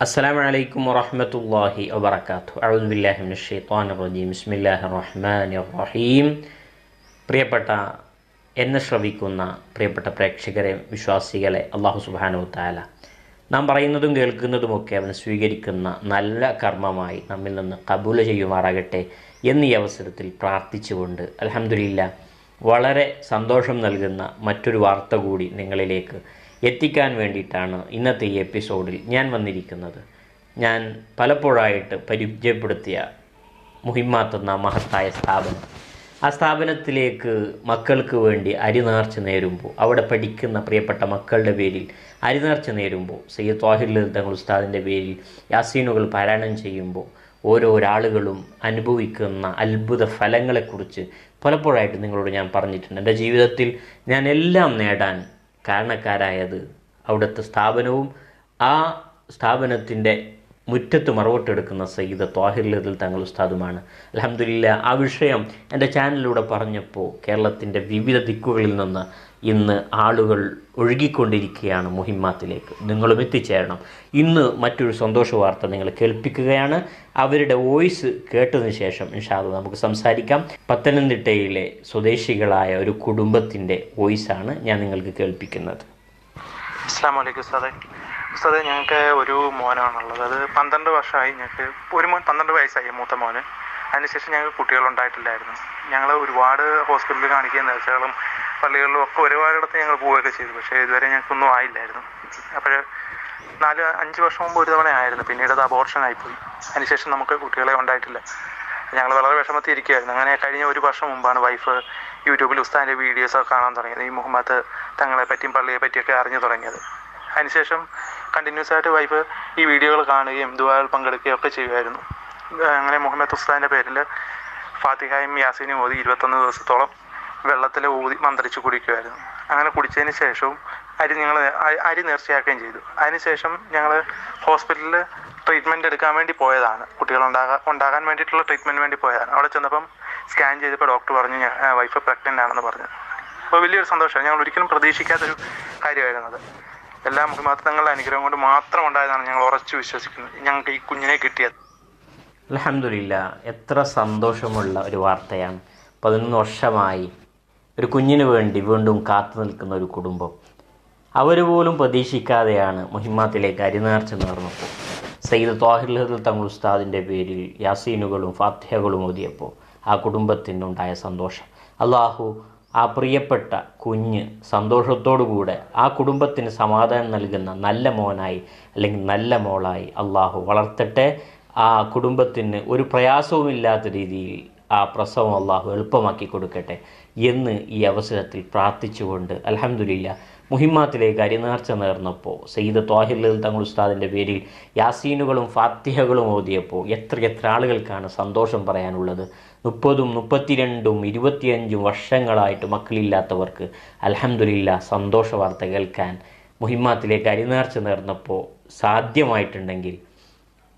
السلام عليكم ورحمة الله وبركاته أعوذ بالله من الشيطان الرجيم بسم الله الرحمن الرحيم പ്രിയപ്പെട്ട എന്നെ ശ്രവിക്കുന്ന പ്രിയപ്പെട്ട പ്രേക്ഷകരെ വിശ്വാസികളെ അള്ളാഹു സുബാനു താല നാം പറയുന്നതും കേൾക്കുന്നതുമൊക്കെ അവൻ സ്വീകരിക്കുന്ന നല്ല കർമ്മമായി നമ്മിൽ നിന്ന് കബൂല ചെയ്യുമാറാകട്ടെ എന്നീ അവസരത്തിൽ പ്രാർത്ഥിച്ചുകൊണ്ട് അലഹമില്ല വളരെ സന്തോഷം നൽകുന്ന മറ്റൊരു വാർത്ത കൂടി നിങ്ങളിലേക്ക് എത്തിക്കാൻ വേണ്ടിയിട്ടാണ് ഇന്നത്തെ ഈ എപ്പിസോഡിൽ ഞാൻ വന്നിരിക്കുന്നത്. ഞാൻ പലപ്പോഴായിട്ട് പരിചയപ്പെടുത്തിയ മുഹിമാത്ത് എന്ന മഹത്തായ സ്ഥാപനം. ആ സ്ഥാപനത്തിലേക്ക് മക്കൾക്ക് വേണ്ടി അരിനേർച്ച നേരുമ്പോൾ അവിടെ പഠിക്കുന്ന പ്രിയപ്പെട്ട മക്കളുടെ പേരിൽ അരിനേർച്ച നേരുമ്പോൾ സയ്യദ് ത്വാഹിർ തങ്ങൾ ഉസ്താദിന്റെ പേരിൽ യാസീനുകൾ പാരായണം ചെയ്യുമ്പോൾ ഓരോ ഓരോരാളുകളും അനുഭവിക്കുന്ന അത്ഭുത ഫലങ്ങളെക്കുറിച്ച് പലപ്പോഴായിട്ട് നിങ്ങളോട് ഞാൻ പറഞ്ഞിട്ടുണ്ട്. എന്റെ ജീവിതത്തിൽ ഞാൻ എല്ലാം നേടാൻ കാരണക്കാരായത് അവിടുത്തെ സ്ഥാപനവും ആ സ്ഥാപനത്തിന്റെ മുറ്റത്ത് മറവട്ടെടുക്കുന്ന സയ്യിദ് ത്വാഹിർ ലതിൽ തങ്ങൾ ഉസ്താദുമാണ്. അലഹമില്ല ആ വിഷയം എന്റെ ചാനലിലൂടെ പറഞ്ഞപ്പോൾ കേരളത്തിന്റെ വിവിധ ദിക്കുകളിൽ നിന്ന് ഇന്ന് ആളുകൾ ഒഴുകിക്കൊണ്ടിരിക്കുകയാണ് മുഹിമാത്തിലേക്ക് നിങ്ങളും എത്തിച്ചേരണം. ഇന്ന് മറ്റൊരു സന്തോഷ വാർത്ത നിങ്ങൾ കേൾപ്പിക്കുകയാണ്. അവരുടെ വോയിസ് കേട്ടതിന് ശേഷം ഇൻഷാദ് നമുക്ക് സംസാരിക്കാം. പത്തനംതിട്ടയിലെ സ്വദേശികളായ ഒരു കുടുംബത്തിന്റെ വോയിസാണ് ഞാൻ നിങ്ങൾക്ക് കേൾപ്പിക്കുന്നത്. ഉസ്താദെ. ഉസ്താദെ ഞങ്ങൾക്ക് ഒരു മോനാണുള്ളത്. അത് പന്ത്രണ്ട് വർഷമായി ഞങ്ങൾക്ക് ഒരു മോൻ പന്ത്രണ്ട് വയസ്സായി മൂത്ത മോന്. അതിനുശേഷം ഞങ്ങൾക്ക് കുട്ടികളുണ്ടായിട്ടില്ലായിരുന്നു. ഞങ്ങൾ ഒരുപാട് ഹോസ്പിറ്റലിൽ കാണിക്കുന്ന നേർച്ചകളും പള്ളികളിലും ഒക്കെ ഒരുപാടിടത്ത് ഞങ്ങൾ പോവുകയൊക്കെ ചെയ്തു. പക്ഷേ ഇതുവരെ ഞങ്ങൾക്കൊന്നും ആയില്ലായിരുന്നു. അപ്പോൾ നാല് അഞ്ച് വർഷം മുമ്പ് ഒരു തവണ ആയിരുന്നു. പിന്നീട് അത് അബോർഷൻ ആയിപ്പോയി. അതിനുശേഷം നമുക്ക് കുട്ടികളെ ഉണ്ടായിട്ടില്ല ഞങ്ങൾ വളരെ വിഷമത്തിൽ ഇരിക്കുകയായിരുന്നു. അങ്ങനെ കഴിഞ്ഞ ഒരു വർഷം മുമ്പാണ് വൈഫ് യൂട്യൂബിൽ ഉസ്താദിന്റെ വീഡിയോസ് ഒക്കെ കാണാൻ തുടങ്ങിയത്. ഈ മുഹമ്മദ് തങ്ങളെ പറ്റിയും പള്ളിയെ പറ്റിയൊക്കെ അറിഞ്ഞു തുടങ്ങിയത്. അതിനുശേഷം കണ്ടിന്യൂസ് ആയിട്ട് വൈഫ് ഈ വീഡിയോകൾ കാണുകയും ദുബായിൽ പങ്കെടുക്കുകയും ഒക്കെ ചെയ്യുമായിരുന്നു. അങ്ങനെ മുഹമ്മദ് ഉസ്താദിന്റെ പേരിൽ ഫാത്തിഹായും യാസീനും ഓതി ഇരുപത്തൊന്ന് ദിവസത്തോളം വെള്ളത്തിൽ ഊതി മന്ത്രിച്ച് കുടിക്കുമായിരുന്നു അങ്ങനെ കുടിച്ചതിന് ശേഷവും അരി ഞങ്ങൾ അരി നേർച്ചയാക്കുകയും ചെയ്തു. അതിനുശേഷം ഞങ്ങൾ ഹോസ്പിറ്റലിൽ ട്രീറ്റ്മെന്റ് എടുക്കാൻ വേണ്ടി പോയതാണ്. കുട്ടികൾ ഉണ്ടാകാൻ ഉണ്ടാകാൻ വേണ്ടിയിട്ടുള്ള ട്രീറ്റ്മെന്റ് വേണ്ടി പോയതാണ്. അവിടെ ചെന്നപ്പം സ്കാൻ ചെയ്തപ്പോൾ ഡോക്ടർ പറഞ്ഞു വൈഫ് പ്രഗ്നന്റ് ആണെന്ന് പറഞ്ഞു. അപ്പോൾ വലിയൊരു സന്തോഷമാണ്. ഞങ്ങൾ ഒരിക്കലും പ്രതീക്ഷിക്കാത്തൊരു കാര്യമായിരുന്നു അത്. എല്ലാ മുഖമാത്രങ്ങളുടെ അനുഗ്രഹം കൊണ്ട് മാത്രം ഉണ്ടായതാണ് ഞങ്ങൾ ഉറച്ചു വിശ്വസിക്കുന്നത്. ഞങ്ങൾക്ക് ഈ കുഞ്ഞിനെ കിട്ടിയത്. അലഹമില്ല എത്ര സന്തോഷമുള്ള ഒരു വാർത്തയാണ്. പതിനൊന്ന് വർഷമായി ഒരു കുഞ്ഞിന് വേണ്ടി വീണ്ടും കാത്തു നിൽക്കുന്ന ഒരു കുടുംബം. അവർ പോലും പ്രതീക്ഷിക്കാതെയാണ് മുഹിമാത്തിലേക്ക് അരിനേർച്ച നേർന്നപ്പോൾ സയ്യിദ് ത്വാഹിർ ലഹദുൽ തങ്ങൾ ഉസ്താദിന്റെ പേരിൽ യാസീനുകളും ഫാത്തിഹകളും ഓതിയപ്പോൾ ആ കുടുംബത്തിനുണ്ടായ സന്തോഷം. അള്ളാഹു ആ പ്രിയപ്പെട്ട കുഞ്ഞ് സന്തോഷത്തോടുകൂടെ ആ കുടുംബത്തിന് സമാധാനം നൽകുന്ന നല്ല മോനായി അല്ലെങ്കിൽ നല്ല മോളായി അള്ളാഹു വളർത്തട്ടെ ആ കുടുംബത്തിന് ഒരു പ്രയാസവുമില്ലാത്ത രീതിയിൽ ആ പ്രസവം അള്ളാഹു എളുപ്പമാക്കി കൊടുക്കട്ടെ എന്ന് ഈ അവസരത്തിൽ പ്രാർത്ഥിച്ചുകൊണ്ട് അലഹമുല്ല മുഹിമാത്തിലെ അരിനേർച്ച നേർന്നപ്പോൾ സെയ്ദ് ത്വാഹിർ തങ്ങൾ ഉസ്താദിന്റെ പേരിൽ യാസീനുകളും ഫാത്തിഹകളും ഓതിയപ്പോൾ എത്ര എത്ര ആളുകൾക്കാണ് സന്തോഷം പറയാനുള്ളത്. മുപ്പതും മുപ്പത്തിരണ്ടും ഇരുപത്തിയഞ്ചും വർഷങ്ങളായിട്ട് മക്കളില്ലാത്തവർക്ക് അലഹമുല്ല സന്തോഷ വാർത്ത കേൾക്കാൻ മുഹിമാത്തിലെ അരിനേർച്ച നേർന്നപ്പോൾ സാധ്യമായിട്ടുണ്ടെങ്കിൽ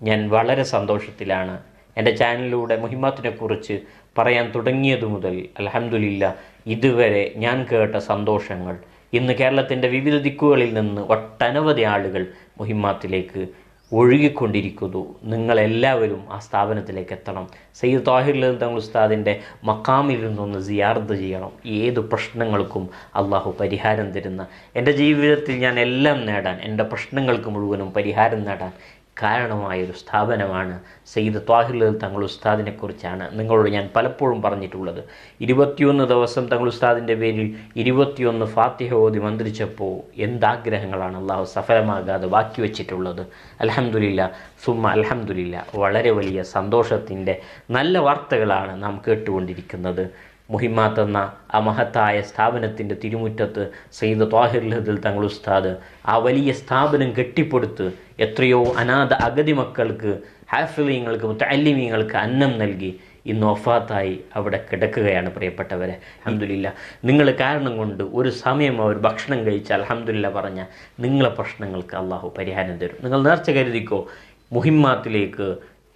ഞാൻ വളരെ സന്തോഷത്തിലാണ്. എന്റെ ചാനലിലൂടെ മുഹിമാത്തിനെക്കുറിച്ച് പറയാൻ തുടങ്ങിയതു മുതൽ അലഹമുല്ല ഇതുവരെ ഞാൻ കേട്ട സന്തോഷങ്ങൾ. ഇന്ന് കേരളത്തിന്റെ വിവിധ ദിക്കുകളിൽ നിന്ന് ഒട്ടനവധി ആളുകൾ മുഹിമാത്തിലേക്ക് ഒഴുകിക്കൊണ്ടിരിക്കുന്നു. നിങ്ങളെല്ലാവരും ആ സ്ഥാപനത്തിലേക്ക് എത്തണം. സയ്യിദ് താഹിറിൽ തങ്ങൾ ഉസ്താദിന്റെ മക്കാമിൽ നിന്നൊന്ന് സിയാർത്ത് ചെയ്യണം. ഏത് പ്രശ്നങ്ങൾക്കും അള്ളാഹു പരിഹാരം തരുന്ന എന്റെ ജീവിതത്തിൽ ഞാൻ എല്ലാം നേടാൻ എന്റെ പ്രശ്നങ്ങൾക്ക് മുഴുവനും പരിഹാരം നേടാൻ കാരണമായൊരു സ്ഥാപനമാണ് സയ്യിദ് ത്വാഹിർ തങ്ങൾ ഉസ്താദിനെക്കുറിച്ചാണ് നിങ്ങളോട് ഞാൻ പലപ്പോഴും പറഞ്ഞിട്ടുള്ളത്. ഇരുപത്തിയൊന്ന് ദിവസം തങ്ങൾ ഉസ്താദിന്റെ പേരിൽ ഇരുപത്തിയൊന്ന് ഫാത്തിഹ ഓതി മന്ത്രിച്ചപ്പോൾ എന്താഗ്രഹങ്ങളാണ് അള്ളാഹു സഫലമാകാതെ ബാക്കി വച്ചിട്ടുള്ളത്. അലഹമുല്ല സുമ അലഹമുല്ല വളരെ വലിയ സന്തോഷത്തിന്റെ നല്ല വാർത്തകളാണ് നാം കേട്ടുകൊണ്ടിരിക്കുന്നത്. മുഹിമാത്ത് എന്ന ആ മഹത്തായ സ്ഥാപനത്തിന്റെ തിരുമുറ്റത്ത് സയ്യിദ് ത്വാഹിർ ലഹദിൽ തങ്ങൾ ഉസ്താദ് ആ വലിയ സ്ഥാപനം കെട്ടിപ്പടുത്ത് എത്രയോ അനാഥ അഗതി മക്കൾക്ക് ഹാഫിലിങ്ങൾക്ക് മുത്തല്ലിമീങ്ങൾക്ക് അന്നം നൽകി ഇന്ന് ഒഫാത്തായി അവിടെ കിടക്കുകയാണ് പ്രിയപ്പെട്ടവരെ. അഹമ്മദില്ല നിങ്ങൾ കാരണം കൊണ്ട് ഒരു സമയം അവർ ഭക്ഷണം കഴിച്ചാൽ അഹമ്മദില്ല പറഞ്ഞ നിങ്ങളെ പ്രശ്നങ്ങൾക്ക് അള്ളാഹു പരിഹാരം തരും. നിങ്ങൾ നേർച്ച കരുതിക്കോ മുഹിമ്മാത്തിലേക്ക്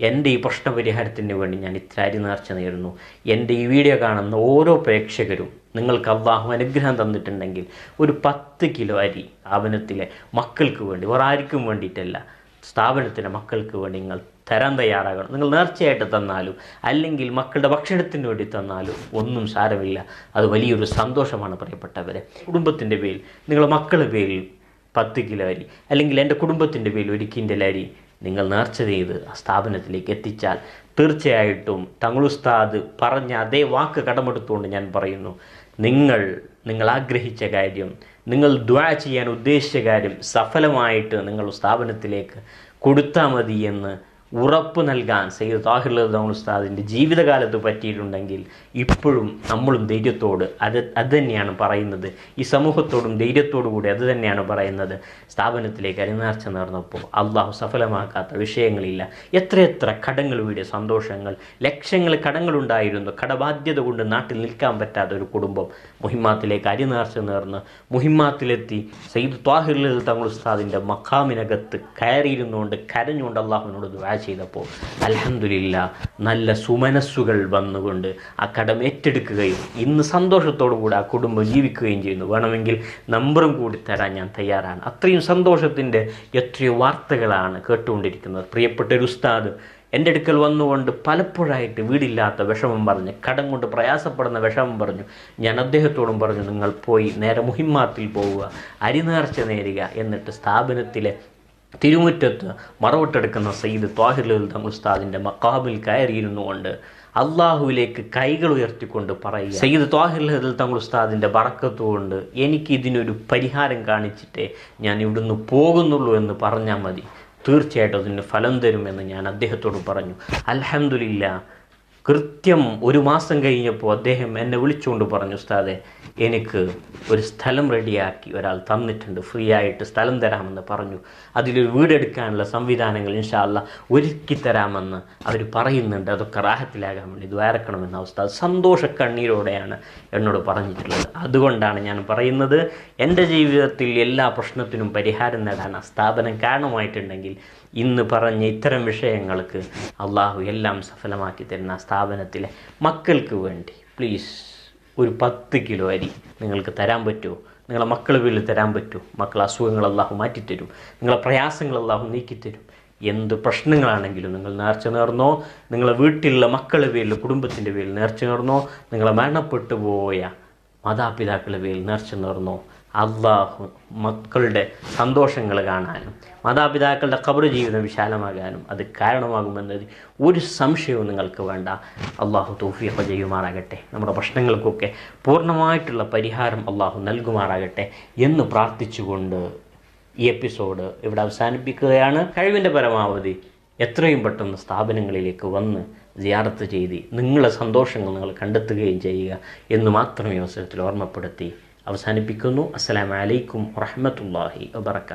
എന്റെ ഈ പ്രശ്നപരിഹാരത്തിന് വേണ്ടി ഞാൻ ഇത്രാരി നേർച്ച നേരുന്നു. എന്റെ ഈ വീഡിയോ കാണുന്ന ഓരോ പ്രേക്ഷകരും നിങ്ങൾക്ക് അള്ളാഹു അനുഗ്രഹം തന്നിട്ടുണ്ടെങ്കിൽ ഒരു പത്ത് കിലോ അരി ആവനത്തിലെ മക്കൾക്ക് വേണ്ടി ഒരാർക്കും വേണ്ടിയിട്ടല്ല സ്ഥാപനത്തിലെ മക്കൾക്ക് വേണ്ടി നിങ്ങൾ തരാൻ തയ്യാറാകണം. നിങ്ങൾ നേർച്ചയായിട്ട് തന്നാലും അല്ലെങ്കിൽ മക്കളുടെ ഭക്ഷണത്തിന് വേണ്ടി തന്നാലും ഒന്നും സാരമില്ല. അത് വലിയൊരു സന്തോഷമാണ് പ്രിയപ്പെട്ടവരെ. കുടുംബത്തിന്റെ പേരിൽ നിങ്ങളുടെ മക്കളുടെ പേരിൽ പത്ത് കിലോ അരി അല്ലെങ്കിൽ എന്റെ കുടുംബത്തിന്റെ പേരിൽ ഒരു കിൻഡൽ അരി നിങ്ങൾ നേർച്ച ചെയ്ത് ആ സ്ഥാപനത്തിലേക്ക് എത്തിച്ചാൽ തീർച്ചയായിട്ടും തങ്ങളുസ്താദ് പറഞ്ഞ അതേ വാക്ക് കടമെടുത്തുകൊണ്ട് ഞാൻ പറയുന്നു. നിങ്ങൾ നിങ്ങൾ ആഗ്രഹിച്ച കാര്യം നിങ്ങൾ ദ്വാ ചെയ്യാൻ ഉദ്ദേശിച്ച കാര്യം സഫലമായിട്ട് നിങ്ങൾ സ്ഥാപനത്തിലേക്ക് കൊടുത്താൽ മതി എന്ന് ഉറപ്പ് നൽകാൻ സയ്യിദ് താഹിർ തങ്ങൾ ഉസ്താദിന്റെ ജീവിതകാലത്ത് പറ്റിയിട്ടുണ്ടെങ്കിൽ ഇപ്പോഴും നമ്മളും ധൈര്യത്തോട് അത് അത് തന്നെയാണ് പറയുന്നത്. ഈ സമൂഹത്തോടും ധൈര്യത്തോടു കൂടി അത് തന്നെയാണ് പറയുന്നത്. സ്ഥാപനത്തിലേക്ക് അരിനേർച്ച നേർന്നപ്പോൾ അള്ളാഹു സഫലമാക്കാത്ത വിഷയങ്ങളില്ല. എത്രയെത്ര കടങ്ങൾ വീടിയ സന്തോഷങ്ങൾ ലക്ഷങ്ങൾ കടങ്ങളുണ്ടായിരുന്നു. കടബാധ്യത കൊണ്ട് നാട്ടിൽ നിൽക്കാൻ പറ്റാത്ത ഒരു കുടുംബം മുഹിമാത്തിലേക്ക് അരിനാർച്ച നേർന്ന് മുഹിമാത്തിലെത്തി സയ്യിദ് താഹിർ തങ്ങൾ ഉസ്താദിന്റെ മക്കാമിനകത്ത് കയറിയിരുന്നുകൊണ്ട് കരഞ്ഞുകൊണ്ട് അള്ളാഹുവിനോട് ദുആ ചെയ്തപ്പോൾ അലഹമില്ല നല്ല സുമനസ്സുകൾ വന്നുകൊണ്ട് ആ കടം ഏറ്റെടുക്കുകയും ഇന്ന് സന്തോഷത്തോടു കൂടി ആ കുടുംബം ജീവിക്കുകയും ചെയ്യുന്നു. വേണമെങ്കിൽ നമ്പറും കൂടി തരാൻ ഞാൻ തയ്യാറാണ്. അത്രയും സന്തോഷത്തിന്റെ എത്രയോ വാർത്തകളാണ് കേട്ടുകൊണ്ടിരിക്കുന്നത്. പ്രിയപ്പെട്ട ഒരു ഉസ്താദ് എന്റെ അടുക്കൽ വന്നുകൊണ്ട് പലപ്പോഴായിട്ട് വീടില്ലാത്ത വിഷമം പറഞ്ഞ് കടം കൊണ്ട് പ്രയാസപ്പെടുന്ന വിഷമം പറഞ്ഞു. ഞാൻ അദ്ദേഹത്തോടും പറഞ്ഞു നിങ്ങൾ പോയി നേരെ മുഹിമാത്തിൽ പോവുക അരിനേർച്ച നേരുക എന്നിട്ട് സ്ഥാപനത്തിലെ തിരുമുറ്റത്ത് മറവട്ടെടുക്കുന്ന സയ്യിദ് തങ്ങൾ ഉസ്താദിന്റെ മക്കാബിൽ കയറിയിരുന്നു കൊണ്ട് അള്ളാഹുവിലേക്ക് കൈകൾ ഉയർത്തിക്കൊണ്ട് പറയുക. സയ്യിദ് ത്വാഹിർ തങ്ങൾ ഉസ്താദിന്റെ ബറക്കത്തുകൊണ്ട് എനിക്ക് ഇതിനൊരു പരിഹാരം കാണിച്ചിട്ടേ ഞാൻ ഇവിടുന്ന് പോകുന്നുള്ളൂ എന്ന് പറഞ്ഞാൽ മതി. തീർച്ചയായിട്ടും അതിന് ഫലം തരുമെന്ന് ഞാൻ അദ്ദേഹത്തോട് പറഞ്ഞു. അൽഹംദുലില്ല കൃത്യം ഒരു മാസം കഴിഞ്ഞപ്പോൾ അദ്ദേഹം എന്നെ വിളിച്ചുകൊണ്ട് പറഞ്ഞു ഉസ്താദെ എനിക്ക് ഒരു സ്ഥലം റെഡിയാക്കി ഒരാൾ തന്നിട്ടുണ്ട്. ഫ്രീ ആയിട്ട് സ്ഥലം തരാമെന്ന് പറഞ്ഞു. അതിലൊരു വീടെടുക്കാനുള്ള സംവിധാനങ്ങൾ ഇൻഷാല്ല ഒരുക്കി തരാമെന്ന് അവർ പറയുന്നുണ്ട്. അതൊക്കെ റാഹത്തിലാകാൻ വേണ്ടി ദ്വാരക്കണമെന്ന അവസ്ഥ സന്തോഷ കണ്ണീരോടെയാണ് എന്നോട് പറഞ്ഞിട്ടുള്ളത്. അതുകൊണ്ടാണ് ഞാൻ പറയുന്നത് എന്റെ ജീവിതത്തിൽ എല്ലാ പ്രശ്നത്തിനും പരിഹാരം നേടാൻ ആ സ്ഥാപനം കാരണമായിട്ടുണ്ടെങ്കിൽ ഇന്ന് പറഞ്ഞ ഇത്തരം വിഷയങ്ങൾക്ക് അള്ളാഹു എല്ലാം സഫലമാക്കി തരുന്ന സ്ഥാപനത്തിലെ മക്കൾക്ക് വേണ്ടി. പ്ലീസ് ഒരു പത്ത് കിലോ അരി നിങ്ങൾക്ക് തരാൻ പറ്റുമോ? നിങ്ങളെ മക്കൾ വീട്ടിൽ തരാൻ പറ്റുമോ? മക്കൾ അസുഖങ്ങൾ അള്ളാഹു മാറ്റിത്തരും. നിങ്ങളെ പ്രയാസങ്ങൾ അള്ളാഹു നീക്കിത്തരും. എന്ത് പ്രശ്നങ്ങളാണെങ്കിലും നിങ്ങൾ നേർച്ച നേർന്നോ? നിങ്ങളെ വീട്ടിലുള്ള മക്കളുടെ പേരിൽ കുടുംബത്തിന്റെ പേരിൽ നേർച്ച നേർന്നോ? നിങ്ങളെ മരണപ്പെട്ടു പോയ മാതാപിതാക്കളുടെ പേരിൽ നേർച്ച നേർന്നോ? അള്ളാഹു മക്കളുടെ സന്തോഷങ്ങൾ കാണാനും മാതാപിതാക്കളുടെ കബർ ജീവിതം വിശാലമാകാനും അത് കാരണമാകുമെന്നത് ഒരു സംശയവും നിങ്ങൾക്ക് വേണ്ട. അള്ളാഹു തൗഫീഖ ചെയ്യുമാറാകട്ടെ. നമ്മുടെ പ്രശ്നങ്ങൾക്കൊക്കെ പൂർണമായിട്ടുള്ള പരിഹാരം അള്ളാഹു നൽകുമാറാകട്ടെ എന്ന് പ്രാർത്ഥിച്ചുകൊണ്ട് ഈ എപ്പിസോഡ് ഇവിടെ അവസാനിപ്പിക്കുകയാണ്. കഴിവിന്റെ പരമാവധി എത്രയും പെട്ടെന്ന് സ്ഥാപനങ്ങളിലേക്ക് വന്ന് സിയാറത്ത് ചെയ്ത് നിങ്ങളെ സന്തോഷങ്ങൾ നിങ്ങൾ കണ്ടെത്തുകയും ചെയ്യുക എന്ന് മാത്രമേ അവസരത്തിൽ ഓർമ്മപ്പെടുത്തി അവസാനിപ്പിക്കുന്നു. അസ്സലാമലൈക്കും വറഹമത്തല്ലാഹി വബർക്കാത്തു